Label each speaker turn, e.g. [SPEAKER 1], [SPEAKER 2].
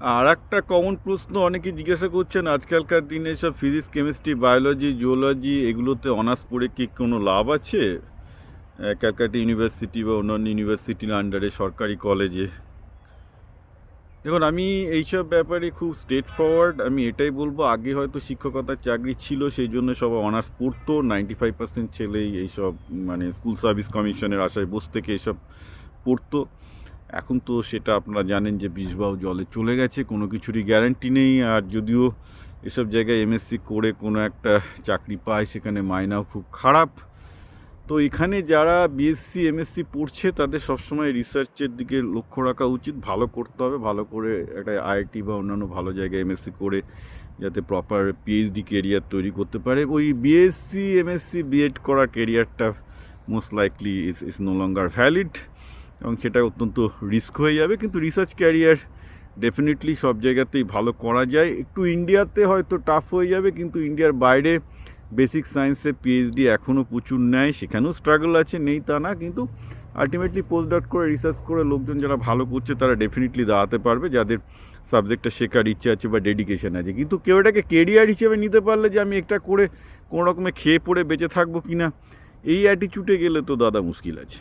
[SPEAKER 1] আর একটা কমন প্রশ্ন অনেকে জিজ্ঞাসা করছেন, আজকালকার দিনে সব ফিজিক্স কেমিস্ট্রি বায়োলজি জিওলজি এগুলোতে অনার্স পড়ে কি কোনো লাভ আছে? ক্যালকাটা ইউনিভার্সিটি বা অন্যান্য ইউনিভার্সিটির আন্ডারে সরকারি কলেজে দেখুন, আমি এইসব ব্যাপারে খুব স্ট্রেট ফরওয়ার্ড আমি এটাই বলব, আগে হয়তো শিক্ষকতার চাকরি ছিল, সেই জন্য সব অনার্স পড়তো নাইনটি ফাইভ পার্সেন্ট ছেলেই এইসব মানে স্কুল সার্ভিস কমিশনের আশায় বসে থেকে এইসব পড়তো। এখন তো সেটা আপনারা জানেন যে বিষবাহ জলে চলে গেছে, কোনো কিছুরই গ্যারান্টি নেই। আর যদিও এসব জায়গায় এমএসসি করে কোনো একটা চাকরি পায়, সেখানে মাইনাও খুব খারাপ। তো এখানে যারা বিএসসি এমএসসি পড়ছে, তাদের সবসময় রিসার্চের দিকে লক্ষ্য রাখা উচিত। ভালো করতে হবে, ভালো করে একটা আইআইটি বা অন্যান্য ভালো জায়গায় এমএসসি করে যাতে প্রপার পিএইচডি কেরিয়ার তৈরি করতে পারে। ওই বিএসসি এমএসসি বিএড করা কেরিয়ারটা most likely is is no longer valid এবং সেটা অত্যন্ত রিস্ক হয়ে যাবে। কিন্তু রিসার্চ ক্যারিয়ার ডেফিনেটলি সব জায়গাতেই ভালো করা যায়। একটু ইন্ডিয়াতে হয়তো টাফ হয়ে যাবে, কিন্তু ইন্ডিয়ার বাইরে বেসিক সায়েন্সে পিএইচডি এখনও প্রচুর নেয়। সেখানেও স্ট্রাগল আছে, নেই তা না। কিন্তু আলটিমেটলি পোস্ট ডট করে রিসার্চ করে লোকজন যারা ভালো করছে, তারা ডেফিনেটলি দাঁড়াতে পারবে। যাদের সাবজেক্টটা শেখার ইচ্ছে আছে বা ডেডিকেশন আছে। কিন্তু কেউ এটাকে কেরিয়ার হিসেবে নিতে পারলে যে আমি একটা করে কোনো রকমে খেয়ে পড়ে বেঁচে থাকব কি না এই অ্যাটিচিউডে গেলে তো দাদা মুশকিল আছে।